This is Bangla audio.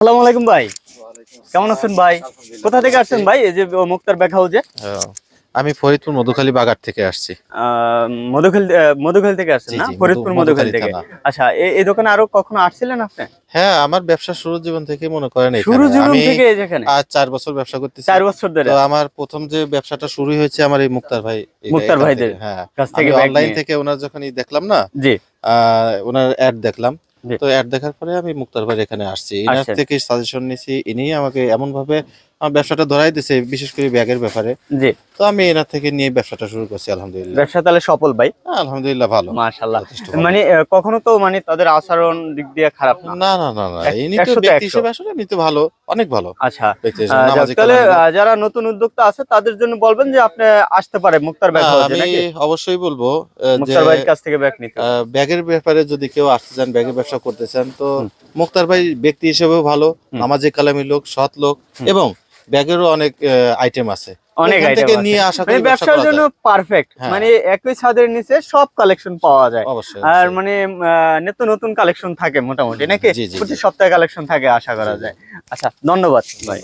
আসসালামু আলাইকুম ভাই। কেমন আছেন ভাই? কোথা থেকে আসছেন ভাই? এই যে মুক্তার ব্যাগ হাউজে হ্যাঁ, আমি ফরিদপুর মধুখালী বাগার থেকে আসছি। মধুখাল মধুখাল থেকে আসছেন না? ফরিদপুর মধুখাল থেকে। আচ্ছা এই দোকানে আরও কখনো আসছিলেন আপনি? হ্যাঁ আমার ব্যবসা শুরু জীবন থেকে মনে করেন। শুরু জীবন থেকে এই যেখানে। আজ চার বছর ব্যবসা করতেছি। চার বছর ধরে। তো আমার প্রথম যে ব্যবসাটা শুরু হয়েছে আমার এই মুক্তার ভাই মুক্তার ভাইদের হ্যাঁ। কাছ থেকে অনলাইন থেকে ওনার যখনই দেখলাম না জি। আহ, ওনার অ্যাড দেখলাম। তো অ্যাড দেখার পরে আমি মুক্তার ভাই এখানে আসছি। এনার থেকে সাজেশন নিছি ইনি আমাকে এমন ভাবে আমার ব্যবসাটা ধরাই দিছে বিশেষ করে ব্যাগের ব্যাপারে। জি। তো আমি এনার থেকে নিয়ে ব্যবসাটা শুরু করছি আলহামদুলিল্লাহ। ব্যবসা তাহলে সফল ভাই? আলহামদুলিল্লাহ ভালো। মাশাআল্লাহ। মানে কখনো তো মানে তাদের আচরণ দিক দিয়ে খারাপ না? না না না ইনি তো ব্যক্তি হিসেবে আসলে তো ভালো। অনেক ভালো। আচ্ছা। নামাজি তাহলে যারা নতুন উদ্যোক্তা আছে তাদের জন্য বলবেন যে আপনি আসতে পারে মুক্তার ব্যাগ আমি অবশ্যই বলব মুক্তার ভাইয়ের কাছ থেকে ব্যাগ নিতে। ব্যাগের ব্যাপারে যদি কেউ আসতে চান ব্যাগের ব্যবসা করতে চান তো মুক্তার ভাই ব্যক্তি হিসেবেও ভালো। কালামী কালামি লোক সৎ লোক এবং ব্যাগেরও অনেক আইটেম আছে। অনেক আইটেম থেকে নিয়ে আসা করি মানে ব্যবসার জন্য পারফেক্ট হ্যাঁ। মানে একই ছাদের নিচে সব কালেকশন পাওয়া যায়। অবশ্যই আর মানে নিত্য নতুন কালেকশন থাকে মোটামুটি নাকি? প্রতি সপ্তাহে কালেকশন থাকে আশা করা। যায়। আচ্ছা ধন্যবাদ ভাই।